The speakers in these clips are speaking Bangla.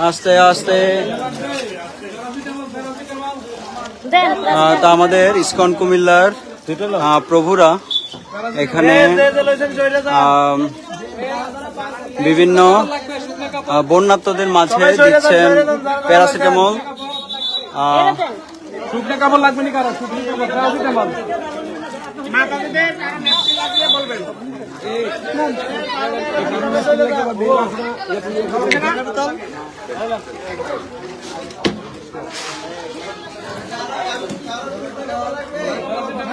আস্তে আস্তে। তা আমাদের ইস্কন কুমিল্লার আহ, প্রভুরা এখানে বিভিন্ন বন্যাত্মদের মাঝে দিচ্ছেন প্যারাসিটামল। লাগবে না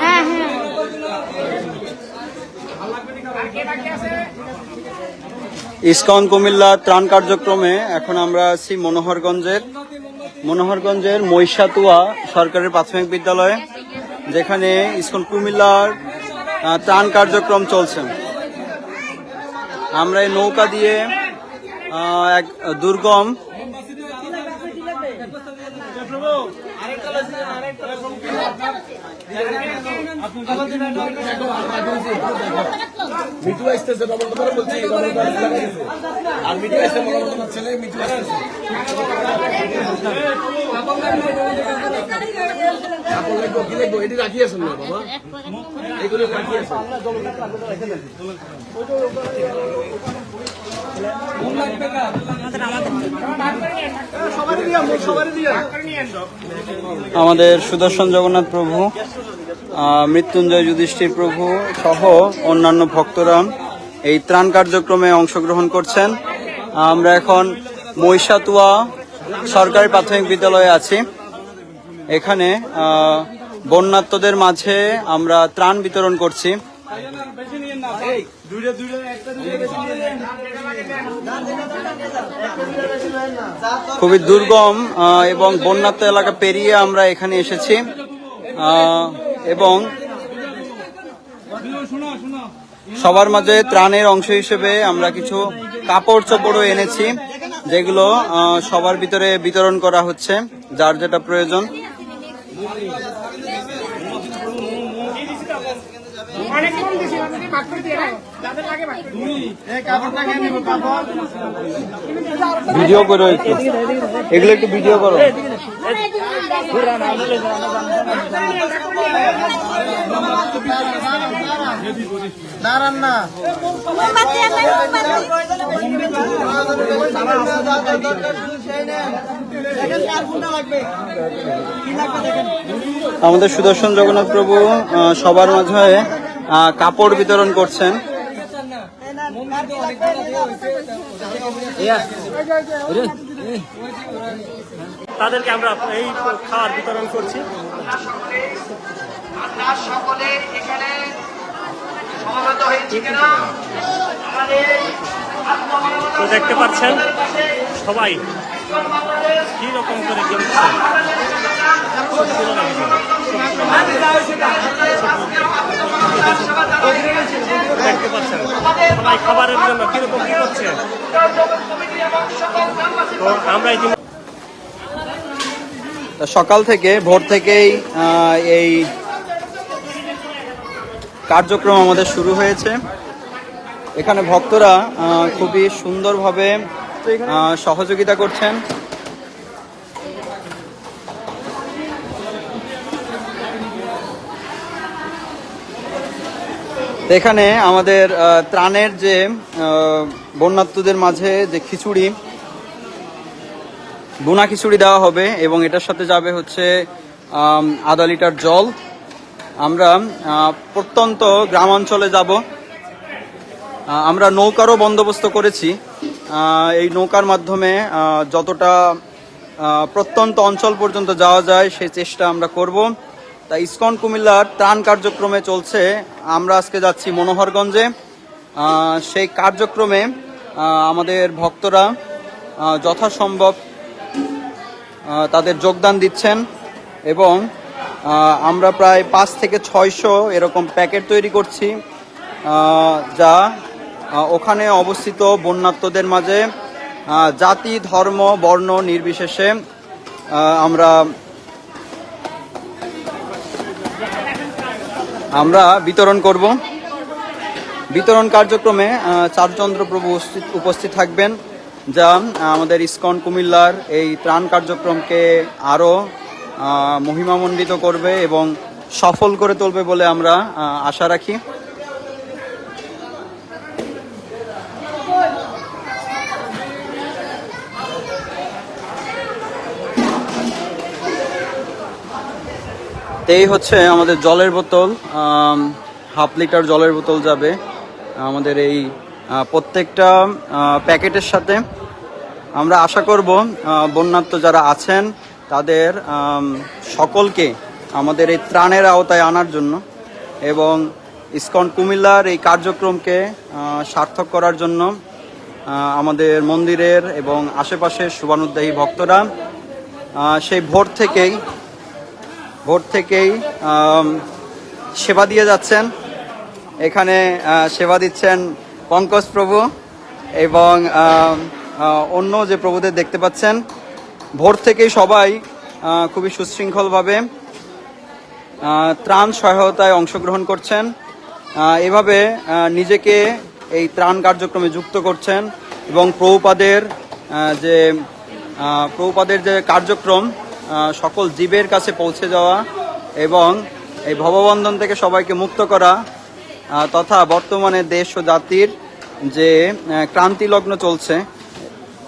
হ্যাঁ কুমিল্লা ত্রাণ কার্যক্রমে এখন আমরা আছি মনোহরগঞ্জের মনোহরগঞ্জের মহিষাতুয়া সরকারি প্রাথমিক বিদ্যালয়ে, যেখানে ইসকন কুমিল্লার ত্রাণ কার্যক্রম চলছে। আমরা এই নৌকা দিয়ে এক দুর্গম মিঠু আসতেছে ডবল করে বলছি আর মিঠু আসছে মনে মনে ছেলে মিঠু আসতেছে এটি রাখি আসুন না বাবা এগুলো আমাদের সুদর্শন জগন্নাথ প্রভু মৃত্যুঞ্জয় যুধিষ্ঠির প্রভু সহ অন্যান্য ভক্তরা এই ত্রাণ কার্যক্রমে অংশগ্রহণ করছেন। আমরা এখন মহিষাতুয়া সরকারি প্রাথমিক বিদ্যালয়ে আছি। এখানে বন্যাত্মদের মাঝে আমরা ত্রাণ বিতরণ করছি। খুবই দুর্গম এবং বন্যাত্ম এলাকা পেরিয়ে আমরা এখানে এসেছি। এবং সবার মাঝে ত্রাণের অংশ হিসেবে আমরা কিছু কাপড় চোপড়ও এনেছি, যেগুলো সবার ভিতরে বিতরণ করা হচ্ছে, যার যেটা প্রয়োজন। ভিডিও করো একটু। এগুলো একটু ভিডিও করো। আমাদের সুদর্শন জগন্নাথ প্রভু সবার মাঝে কাপড় বিতরণ করছেন তাদেরকে আমরা এই খাবার বিতরণ করছি। আমরা সকলে এখানে সমবেত হয়েছি কিনা? আমাদের তো দেখতে পাচ্ছেন সবাই কি রকম করে দেখতে পাচ্ছেন সবাই খাবারের জন্য কীরকম কি করছে? তো আমরা তা সকাল থেকে ভোর থেকেই এই কার্যক্রম আমাদের শুরু হয়েছে। এখানে ভক্তরা খুবই সুন্দরভাবে সহযোগিতা করছেন। এখানে আমাদের ত্রাণের যে বন্যাত্মদের মাঝে যে খিচুড়ি বুনা খিচুড়ি দেওয়া হবে এবং এটার সাথে যাবে হচ্ছে আধা লিটার জল। আমরা প্রত্যন্ত গ্রামাঞ্চলে যাব। আমরা নৌকারও বন্দোবস্ত করেছি। এই নৌকার মাধ্যমে যতটা প্রত্যন্ত অঞ্চল পর্যন্ত যাওয়া যায়, সেই চেষ্টা আমরা করব। তা ইসকন কুমিল্লার ত্রাণ কার্যক্রমে চলছে। আমরা আজকে যাচ্ছি মনোহরগঞ্জে। সেই কার্যক্রমে আমাদের ভক্তরা যথাসম্ভব তাদের যোগদান দিচ্ছেন এবং আমরা প্রায় পাঁচ থেকে ছয়শো এরকম প্যাকেট তৈরি করছি যা ওখানে অবস্থিত বন্যাত্মদের মাঝে জাতি, ধর্ম, বর্ণ নির্বিশেষে আমরা আমরা বিতরণ করব। বিতরণ কার্যক্রমে চারুচন্দ্র প্রভু উপস্থিত থাকবেন। যা, আমাদের ইসকন কুমিল্লার এই ত্রাণ কার্যক্রমকে আরও মহিমামণ্ডিত করবে এবং সফল করে তুলবে বলে আমরা আশা রাখি। এই হচ্ছে আমাদের জলের বোতল হাফ লিটার জলের বোতল যাবে, আমাদের এই প্রত্যেকটা প্যাকেটের সাথে আমরা আশা করব বন্যার্থ যারা আছেন, তাদের সকলকে আমাদের এই ত্রাণের আওতায় আনার জন্য এবং ইসকন কুমিল্লার এই কার্যক্রমকে সার্থক করার জন্য আমাদের মন্দিরের এবং আশেপাশের শুভানুদ্দায়ী ভক্তরা সেই ভোর থেকেই ভোর থেকেই সেবা দিয়ে যাচ্ছেন। এখানে সেবা দিচ্ছেন পঙ্কজ প্রভু এবং অন্য যে প্রভুদের দেখতে পাচ্ছেন, ভোর থেকেই সবাই খুবই সুশৃঙ্খলভাবে ত্রাণ সহায়তায় অংশগ্রহণ করছেন এভাবে নিজেকে এই ত্রাণ কার্যক্রমে যুক্ত করছেন এবং প্রভুপাদের যে প্রভুপাদের যে কার্যক্রম সকল জীবের কাছে পৌঁছে যাওয়া এবং এই ভববন্ধন থেকে সবাইকে মুক্ত করা তথা বর্তমানে দেশ ও জাতির যে ক্রান্তি লগ্ন চলছে,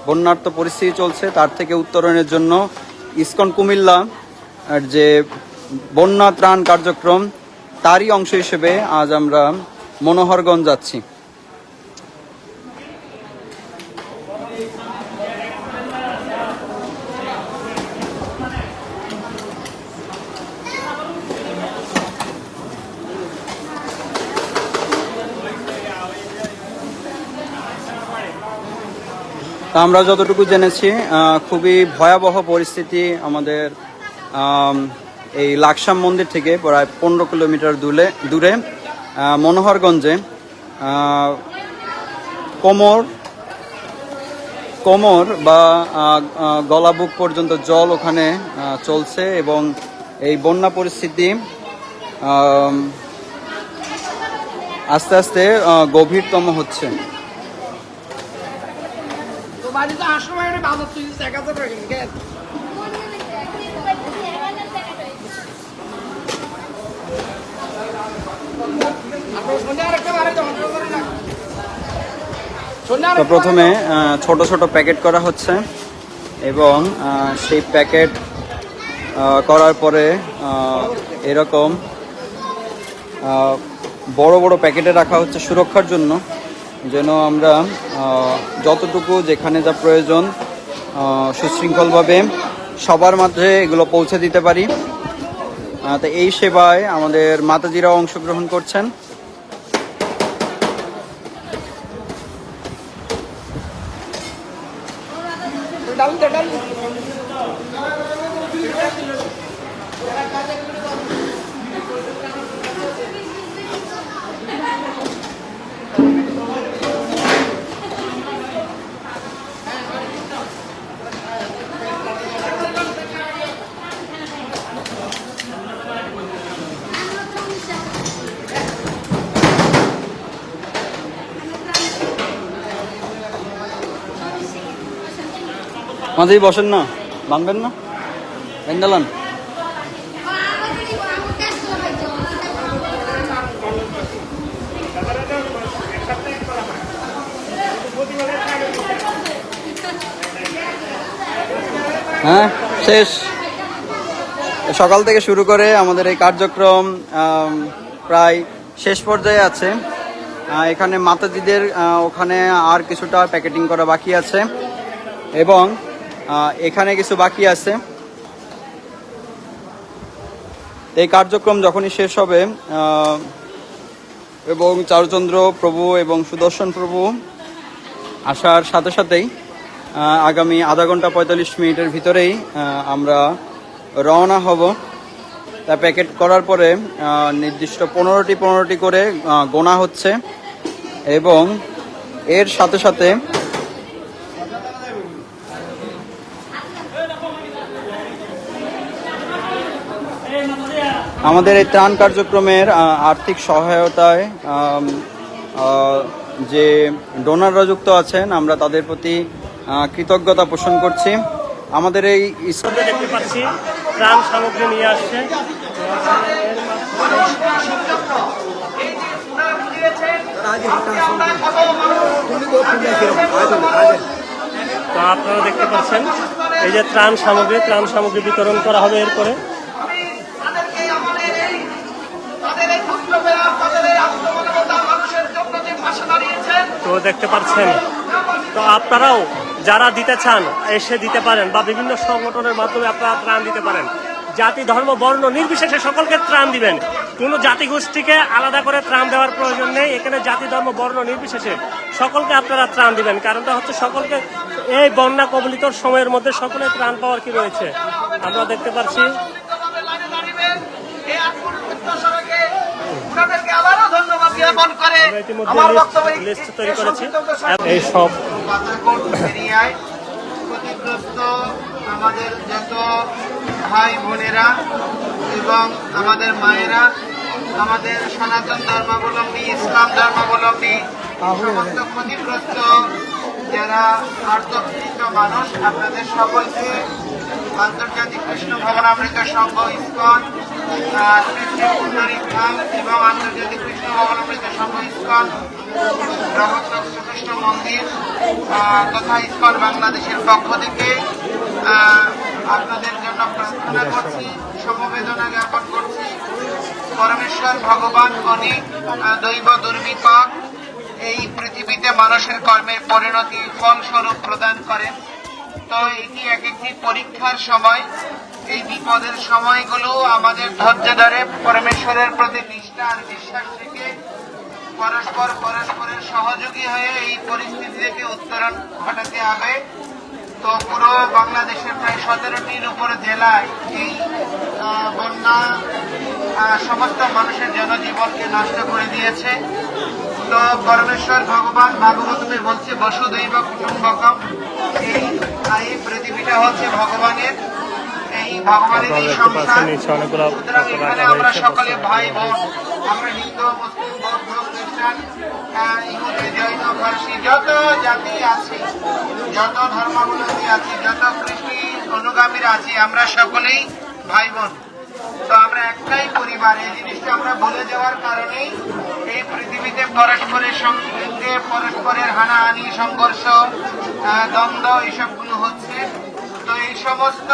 বন্যার্ত পরিস্থিতি চলছে, তার থেকে উত্তরণের জন্য ইস্কন কুমিল্লা, আর যে বন্যা ত্রাণ কার্যক্রম, তারই অংশ হিসেবে আজ আমরা মনোহরগঞ্জ যাচ্ছি। তা আমরা যতটুকু জেনেছি খুবই ভয়াবহ পরিস্থিতি আমাদের এই লাকসাম মন্দির থেকে প্রায় পনেরো কিলোমিটার দূরে দূরে মনোহরগঞ্জে কোমর কোমর বা আহ, আহ, গলা বুক পর্যন্ত জল ওখানে চলছে এবং এই বন্যা পরিস্থিতি আস্তে আস্তে গভীরতম হচ্ছে। বাড়িতে একটা বাজার তুই এক হাজার টাকা কিনে তো প্রথমে ছোট ছোট প্যাকেট করা হচ্ছে এবং সেই প্যাকেট করার পরে এরকম বড় বড় প্যাকেটে রাখা হচ্ছে সুরক্ষার জন্য। যেন আমরা যতটুকু যেখানে যা প্রয়োজন সুশৃঙ্খলভাবে সবার মাঝে এগুলো পৌঁছে দিতে পারি। তো এই সেবায় আমাদের মাতাজিরাও অংশগ্রহণ করছেন। মাঝেই বসেন না, বানবেন না? বেন্দালান। হ্যাঁ শেষ। সকাল থেকে শুরু করে আমাদের এই কার্যক্রম প্রায় শেষ পর্যায়ে আছে। এখানে মাতাজিদের ওখানে আর কিছুটা প্যাকেটিং করা বাকি আছে। এবং এখানে কিছু বাকি আছে। এই কার্যক্রম যখনই শেষ হবে এবং চারুচন্দ্র প্রভু এবং সুদর্শন প্রভু আসার সাথে সাথেই আগামী আধা ঘণ্টা পঁয়তাল্লিশ মিনিটের ভিতরেই আমরা রওনা হব। তা প্যাকেট করার পরে নির্দিষ্ট পনেরোটি পনেরোটি করে গোনা হচ্ছে এবং এর সাথে সাথে আমাদের এই ত্রাণ কার্যক্রমের আর্থিক সহায়তায় যে ডোনাররা যুক্ত আছেন, আমরা তাদের প্রতি কৃতজ্ঞতা পোষণ করছি। আমাদের এই দেখতে পাচ্ছি, ত্রাণ সামগ্রী নিয়ে আসছে। তো আপনারা দেখতে পাচ্ছেন, এই যে ত্রাণ সামগ্রী ত্রাণ সামগ্রী বিতরণ করা হবে এরপরে তাদেরকে আমাদের এই তাদের এই পুত্রবেলা তাদের এই আত্মমানবতা মানুষের জন্য যে পাশে দাঁড়িয়েছেন তো দেখতে পাচ্ছেন। তো আপনারাও যারা দিতে চান, এসে দিতে পারেন বা বিভিন্ন সংগঠনের মাধ্যমে আপনারা ত্রাণ দিতে পারেন। জাতি, ধর্ম, বর্ণ নির্বিশেষে সকলকে ত্রাণ দিবেন। কোনো জাতি গোষ্ঠীকে আলাদা করে ত্রাণ দেওয়ার প্রয়োজন নেই। এখানে জাতি, ধর্ম, বর্ণ নির্বিশেষে সকলকে আপনারা ত্রাণ দিবেন। কারণটা হচ্ছে সকলকে এই বন্যা কবলিত সময়ের মধ্যে সকলে ত্রাণ পাওয়ার কি রয়েছে? আমরা দেখতে পাচ্ছি। জ্ঞাপন করে আমার বক্তব্য এই- সব ক্ষতিগ্রস্ত আমাদের যত ভাই বোনেরা এবং আমাদের মায়েরা আমাদের সনাতন ধর্মাবলম্বী ইসলাম ধর্মাবলম্বী সমস্ত ক্ষতিগ্রস্ত যারা আর্থপীড়িত মানুষ আপনাদের সকলকে আন্তর্জাতিক কৃষ্ণ ভবনামৃত সংঘ ইস্কন আহ, শ্রী শ্রী এবং আন্তর্জাতিক কৃষ্ণ মন্দির তথা ইস্কন বাংলাদেশের পক্ষ থেকে আপনাদের জন্য প্রার্থনা করছি সমবেদনা জ্ঞাপন করছি। পরমেশ্বর ভগবান অনেক দৈব দুর্বিপাক এই পৃথিবীতে মানুষের কর্মের পরিণতি ফলস্বরূপ প্রদান করেন। তো এটি এক একটি পরীক্ষার সময় এই বিপদের সময়গুলো আমাদের ধৈর্য ধরে পরমেশ্বরের প্রতি নিষ্ঠা আর বিশ্বাস থেকে পরস্পর পরস্পরের সহযোগী হয়ে এই পরিস্থিতি থেকে উত্তরণ ঘটাতে হবে। তো পুরো বাংলাদেশের প্রায় সতেরোটির উপর জেলায় এই বন্যা সমস্ত মানুষের জনজীবনকে নষ্ট করে দিয়েছে। তো পরমেশ্বর ভগবান ভাগবতমে বলছে বসুদৈব কুটুম্বকম। এই পৃথিবীটা হচ্ছে ভগবানের। আপনারা দেখতে পাচ্ছেন নিচে অনেকগুলো এখানে রাখা আমরা হয়েছে সকলে ভাই বোন আমরা হিন্দু মুসলিম বৌদ্ধ খ্রিস্টান ইহুদি জৈন ফার্সি যত জাতি আছে যত ধর্মাবলম্বী আছে যত কৃষি অনুগামীরা আছে আমরা সকলেই ভাই বোন। তো আমরা একটাই পরিবার এই জিনিসটা আমরা ভুলে যাওয়ার কারণেই এই পৃথিবীতে পরস্পরের সঙ্গে পরস্পরের হানাহানি সংঘর্ষ দ্বন্দ্ব এসবগুলো হচ্ছে। সমস্ত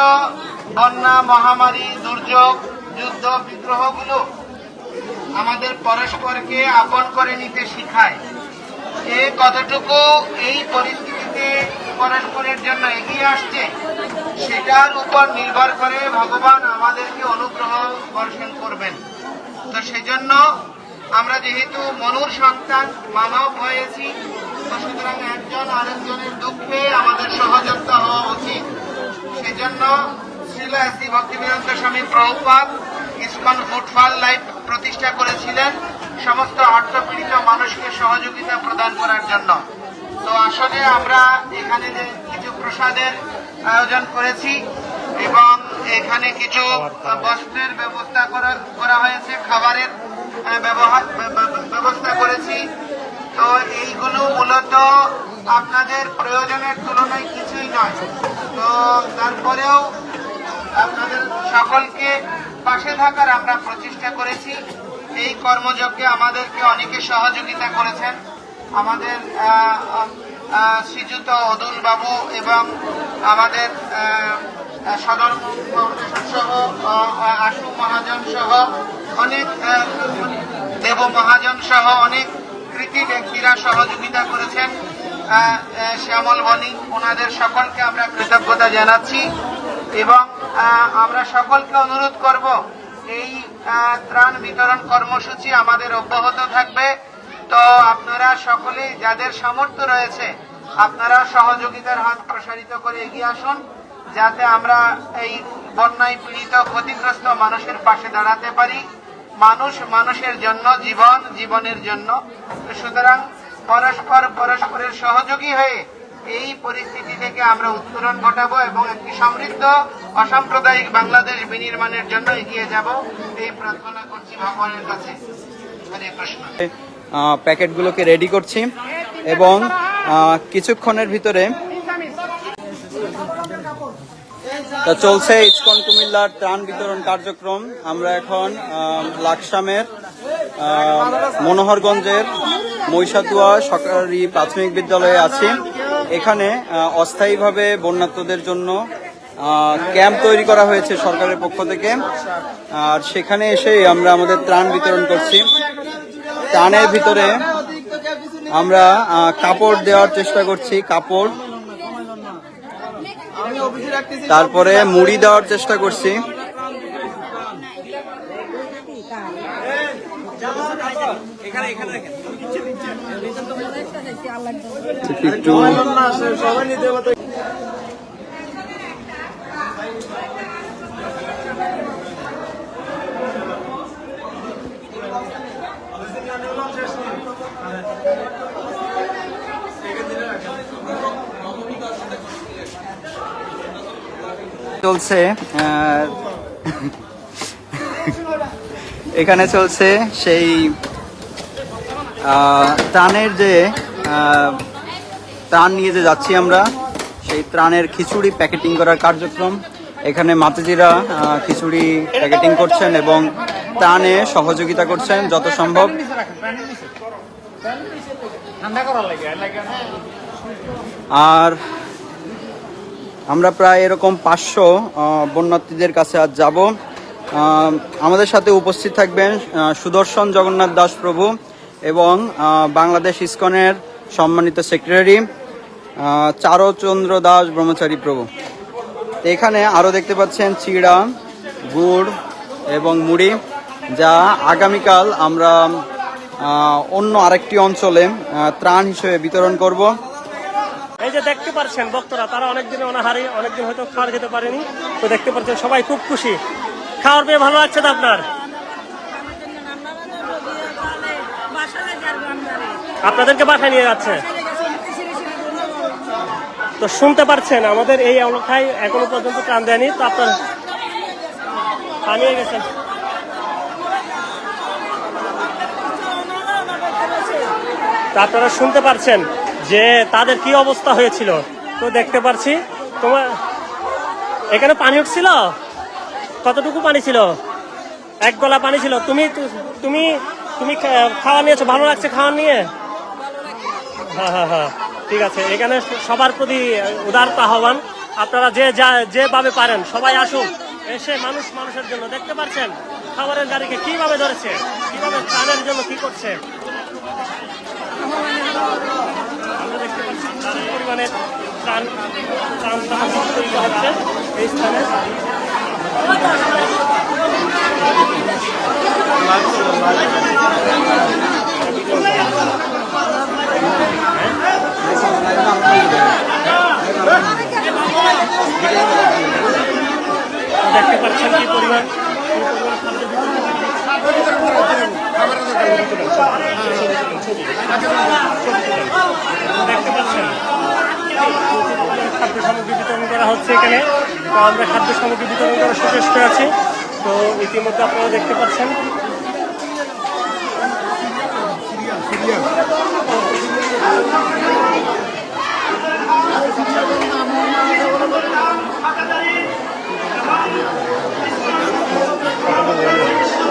বন্যা মহামারী, দুর্যোগ, যুদ্ধ, বিগ্রহগুলো আমাদের পরস্পরকে আপন করে নিতে শিখায়। এ কতটুকু এই পরিস্থিতিতে পরস্পরের জন্য এগিয়ে আসছে, সেটার উপর নির্ভর করে ভগবান আমাদেরকে অনুগ্রহ বর্ষণ করবেন। তো সেজন্য আমরা যেহেতু মনুর সন্তান, মানব হয়েছি, তো সুতরাং একজন আরেকজনের দুঃখে আমাদের সহযোগিতা হওয়া উচিত। সেজন্য শ্রীল শ্রী ভক্তিবিরন্ত স্বামী প্রভুপাত ইসকন ফুটফল লাইফ প্রতিষ্ঠা করেছিলেন। সমস্ত অর্থপীড়িত মানুষকে সহযোগিতা প্রদান করার জন্য। তো আসলে আমরা এখানে কিছু প্রসাদের আয়োজন করেছি এবং এখানে কিছু বস্ত্রের ব্যবস্থা করা হয়েছে, খাবারের ব্যবহার ব্য- ব্য- ব্যবস্থা করেছি। তো এইগুলো মূলত আপনাদের প্রয়োজনের তুলনায় কিছুই নয়। তো তারপরেও আপনাদের সকলকে পাশে থাকার আমরা প্রচেষ্টা করেছি। এই কর্মযজ্ঞে আমাদেরকে অনেকে সহযোগিতা করেছেন। আমাদের শ্রীযুত অদুল বাবু এবং আমাদের সদর সহ আশু মহাজন সহ অনেক দেব মহাজন সহ অনেক কৃতি ব্যক্তিরা সহযোগিতা করেছেন। শ্যামল বণিক, ওনাদের সকলকে আমরা কৃতজ্ঞতা জানাচ্ছি এবং আমরা সকলকে অনুরোধ করব, এই ত্রাণ বিতরণ কর্মসূচি আমাদের অব্যাহত থাকবে। তো আপনারা সকলে যাদের সামর্থ্য রয়েছে, আপনারা সহযোগিতার হাত প্রসারিত করে এগিয়ে আসুন, যাতে আমরা এই বন্যায় পীড়িত, ক্ষতিগ্রস্ত মানুষের পাশে দাঁড়াতে পারি। মানুষ মানুষের জন্য, জীবন জীবনের জন্য। সুতরাং পরস্পর পরস্পরের সহযোগী হয়ে এই পরিস্থিতি থেকে আমরা উত্তরণ ঘটাবো এবং একটি সমৃদ্ধ, অসাম্প্রদায়িক বাংলাদেশ বিনির্মাণের জন্য এগিয়ে যাব। এই প্রার্থনা করছি ভগবানের কাছে। প্যাকেটগুলোকে রেডি করছি এবং কিছুক্ষণের ভিতরে তা চলছে ইস্কন কুমিল্লার ত্রাণ বিতরণ কার্যক্রম। আমরা এখন লাকসামের মনোহরগঞ্জের মহিষাতুয়া সরকারি প্রাথমিক বিদ্যালয়ে আছি। এখানে অস্থায়ীভাবে বন্যার্তদের জন্য ক্যাম্প তৈরি করা হয়েছে সরকারের পক্ষ থেকে। আর সেখানে এসে আমরা আমাদের ত্রাণ বিতরণ করছি। ত্রাণের ভিতরে আমরা কাপড় দেওয়ার চেষ্টা করছি, কাপড় তারপরে মুড়ি দেওয়ার চেষ্টা করছি। একটু চলছে এখানে চলছে সেই ত্রাণের যে ত্রাণ নিয়ে যে যাচ্ছি আমরা, সেই ত্রাণের খিচুড়ি প্যাকেটিং করার কার্যক্রম। এখানে মাতাজিরা খিচুড়ি প্যাকেটিং করছেন এবং ত্রাণে সহযোগিতা করছেন যত সম্ভব। আর আমরা প্রায় এরকম পাঁচশো বন্যার্থীদের কাছে আজ যাব। আমাদের সাথে উপস্থিত থাকবেন সুদর্শন জগন্নাথ দাস প্রভু এবং বাংলাদেশ ইস্কনের সম্মানিত সেক্রেটারি চারচন্দ্র দাস ব্রহ্মচারী প্রভু। এখানে আরও দেখতে পাচ্ছেন চিড়া, গুড় এবং মুড়ি, যা আগামীকাল আমরা অন্য আরেকটি অঞ্চলে ত্রাণ হিসেবে বিতরণ করব। এই যে দেখতে পাচ্ছেন ভক্তরা, তারা অনেকদিন অনাহারি, অনেকদিন হয়তো খাবার খেতে পারেনি। তো দেখতে পাচ্ছেন সবাই খুব খুশি। খাওয়ার পেয়ে ভালো লাগছে তো আপনার? আপনাদেরকে বাসায় নিয়ে যাচ্ছে। তো শুনতে পারছেন আমাদের এই এলাকায় এখনও পর্যন্ত ত্রাণ দেয়নি। তো আপনার পানিয়ে গেছেন তো আপনারা শুনতে পারছেন যে তাদের কি অবস্থা হয়েছিল? তো দেখতে পারছি। তোমার এখানে পানি উঠছিল? কতটুকু পানি ছিল? এক গলা পানি ছিল। তুমি তুমি তুমি খাওয়া নিয়েছো? ভালো লাগছে খাওয়া নিয়ে? হ্যাঁ হ্যাঁ হ্যাঁ। ঠিক আছে। এখানে সবার প্রতি উদারত আহ্বান। আপনারা যে, যা, যেভাবে পারেন, সবাই আসুন। এসে মানুষ মানুষের জন্য। দেখতে পাচ্ছেন? খাবারের গাড়িকে কীভাবে ধরেছে? কীভাবে ত্রাণের জন্য কি করছে? তার পরিমাণে ত্রাণ ত্রাণ সামগ্রী তৈরি হচ্ছে এই স্থানে। দেখতে পাচ্ছেন কি পরিমাণ। দেখতে পাচ্ছেন খাদ্য সামগ্রী বিতরণ করা হচ্ছে এখানে তো আমরা খাদ্য সামগ্রী বিতরণ করার সুচেষ্ট আছি তো ইতিমধ্যে আপনারা দেখতে পাচ্ছেন মহন্ত মহারাজজি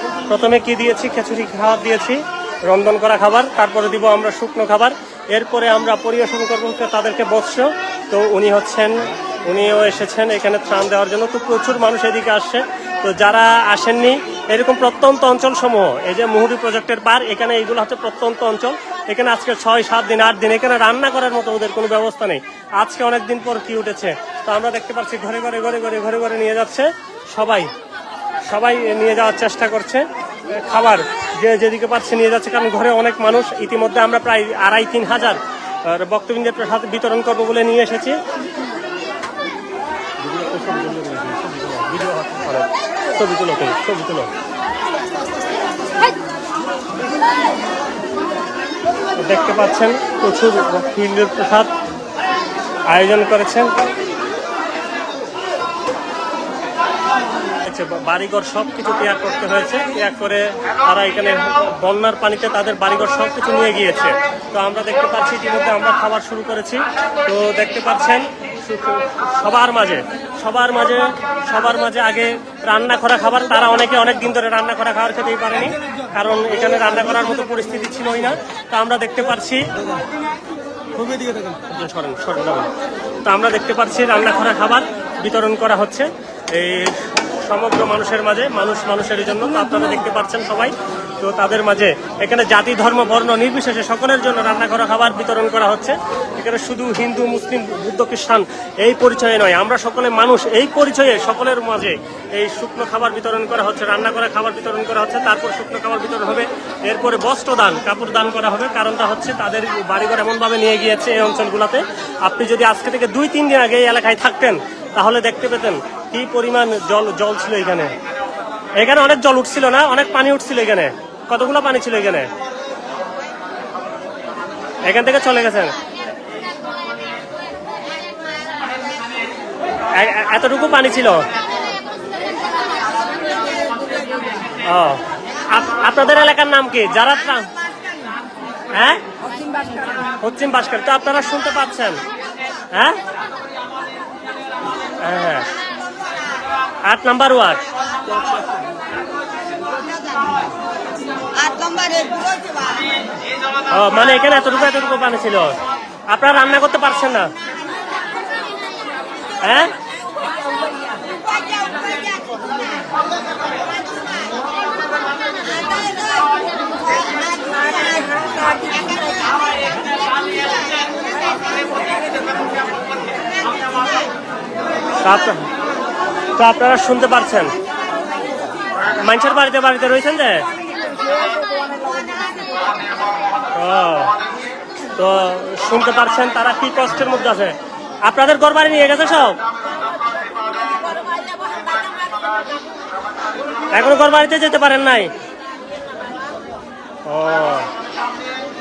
প্রথমে কি দিয়েছি? খিচুড়ি খাবার দিয়েছি, রন্ধন করা খাবার, তারপরে দিব আমরা শুকনো খাবার। এরপরে আমরা পরিবেশন করব তাদেরকে বৎস তো উনি হচ্ছেন, উনিও এসেছেন, এখানে ত্রাণ দেওয়ার জন্য। তো প্রচুর মানুষ এদিকে আসছে। তো যারা আসেননি, এরকম প্রত্যন্ত অঞ্চল সমূহ এই যে মুহুরি প্রজেক্টের পার, এখানে এইগুলো হচ্ছে প্রত্যন্ত অঞ্চল। এখানে আজকে ছয়, সাত দিন, আট দিন, এখানে রান্না করার মতো ওদের কোনো ব্যবস্থা নেই। আজকে অনেক দিন পর কি উঠেছে? তো আমরা দেখতে পাচ্ছি ঘরে ঘরে ঘরে ঘরে ঘরে ঘরে নিয়ে যাচ্ছে সবাই। সবাই নিয়ে যাওয়ার চেষ্টা করছে। খাবার যে যেদিকে পারছে নিয়ে যাচ্ছে, কারণ ঘরে অনেক মানুষ। ইতিমধ্যে আমরা প্রায় আড়াই, তিন হাজার বক্তবৃন্দের প্রসাদ বিতরণ করব বলে নিয়ে এসেছি। দেখতে পাচ্ছেন প্রচুর ভক্তবৃন্দের প্রসাদ আয়োজন করেছেন। বা- বাড়িঘর সব কিছু ত্যাগ করতে হয়েছে। ত্যাগ করে তারা এখানে বন্যার পানিতে তাদের বাড়িঘর সব কিছু নিয়ে গিয়েছে। তো আমরা দেখতে পাচ্ছি ইতিমধ্যে আমরা খাবার শুরু করেছি। তো দেখতে পাচ্ছেন সবার মাঝে সবার মাঝে সবার মাঝে আগে রান্না করা খাবার। তারা অনেকে অনেক দিন ধরে রান্না করা খাবার খেতেই পারেনি কারণ এখানে রান্না করার মতো পরিস্থিতি ছিলই না। তো আমরা দেখতে পাচ্ছি সরেন, সরেন, তো আমরা দেখতে পাচ্ছি রান্না করা খাবার বিতরণ করা হচ্ছে। এই সমগ্র মানুষের মাঝে, মানুষ মানুষের জন্য, তো আপনারা দেখতে পাচ্ছেন সবাই। তো তাদের মাঝে এখানে জাতি, ধর্ম, বর্ণ নির্বিশেষে সকলের জন্য রান্না করা খাবার বিতরণ করা হচ্ছে। এখানে শুধু হিন্দু, মুসলিম, বুদ্ধ, খ্রিস্টান এই পরিচয়ে নয়, আমরা সকলে মানুষ এই পরিচয়ে সকলের মাঝে এই শুকনো খাবার বিতরণ করা হচ্ছে, রান্না করা, খাবার বিতরণ করা হচ্ছে, তারপর শুকনো খাবার বিতরণ হবে। এরপরে বস্ত্র দান, কাপড় দান করা হবে, কারণটা হচ্ছে তাদের বাড়িঘর এমনভাবে নিয়ে গিয়েছে এই অঞ্চলগুলোতে। আপনি যদি আজকে থেকে দুই, তিন দিন আগে এই এলাকায় থাকতেন, তাহলে দেখতে পেতেন কি পরিমাণ জল জল ছিল এখানে? এখানে অনেক জল উঠছিল না? অনেক পানি উঠছিল এখানে। কতগুলো পানি ছিল এখানে? এখান থেকে চলে গেছেন? এতটুকু পানি ছিল? ও। আপ- আপনাদের এলাকার নাম কি? যারা হ্যাঁ? পশ্চিম বাসকার তো আপনারা শুনতে পাচ্ছেন? হ্যাঁ হ্যাঁ। আট নাম্বার ওয়ার্ড। ও মানে এখানে এতটুকু এতটুকু পানি ছিল। আপনারা রান্না করতে পারছেন না? হ্যাঁ? আপনা- তো আপনারা শুনতে পারছেন। মানুষের বাড়িতে বাড়িতে রয়েছেন যে? তো শুনতে পারছেন তারা কি কষ্টের মধ্যে আছে। আপনাদের ঘর বাড়ি নিয়ে গেছে সব? এখনও ঘর বাড়িতে যেতে পারেন নাই? ও,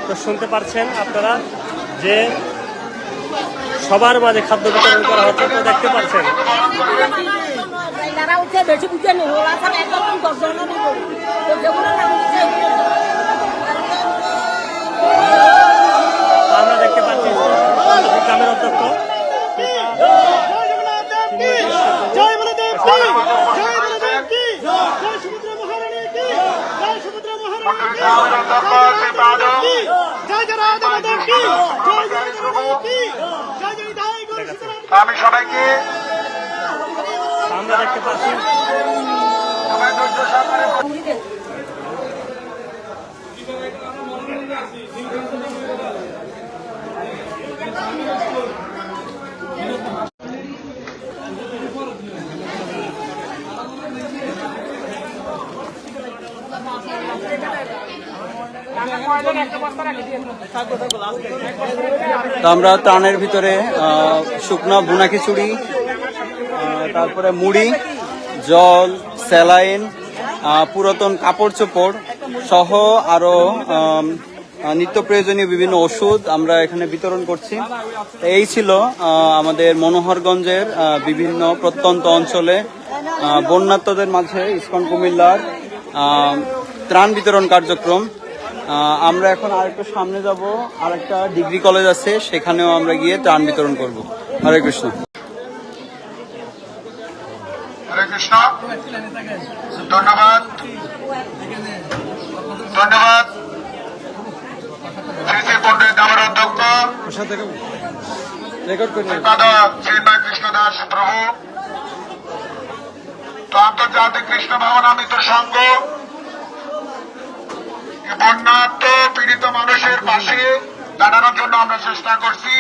তো শুনতে পারছেন আপনারা যে সবার মাঝে খাদ্য বিতরণ করা হচ্ছে, তো দেখতে পাচ্ছেন তারা বেশি বুঝে ওরা যেগুলো আমরা দেখতে পাচ্ছি গ্রামের অধ্যক্ষ জয় বলদেব কি? জয় বলদেব কি? জয় সুভদ্রা মহারানী কি? জয় সুভদ্রা মহারানী কি? জয় জয় রাধা মাধব কি? জয় জয় রাধা কি? জয় জয় দাই গো আমি সবাইকে আমরা ত্রাণের ভিতরে শুকনা বুনা খিচুড়ি তারপরে মুড়ি, জল, স্যালাইন পুরাতন কাপড় চোপড় সহ আরও নিত্য প্রয়োজনীয় বিভিন্ন ওষুধ আমরা এখানে বিতরণ করছি। এই ছিল আমাদের মনোহরগঞ্জের বিভিন্ন প্রত্যন্ত অঞ্চলে বন্যাত্মদের মাঝে ইস্কন কুমিল্লার ত্রাণ বিতরণ কার্যক্রম। আমরা এখন আরেকটু সামনে যাব, আরেকটা ডিগ্রি কলেজ আছে, সেখানেও আমরা গিয়ে ত্রাণ বিতরণ করব। হরে কৃষ্ণ হরে কৃষ্ণ। ধন্যবাদ। ধন্যবাদ। শ্রী শ্রী পণ্ডিত আমার অধ্যক্ষ কৃষ্ণ দাস প্রভু। তো আন্তর্জাতিক কৃষ্ণ ভাবনামিত সংঘ। এই বন্যাত্ম পীড়িত মানুষের পাশে দাঁড়ানোর জন্য আমরা চেষ্টা করছি।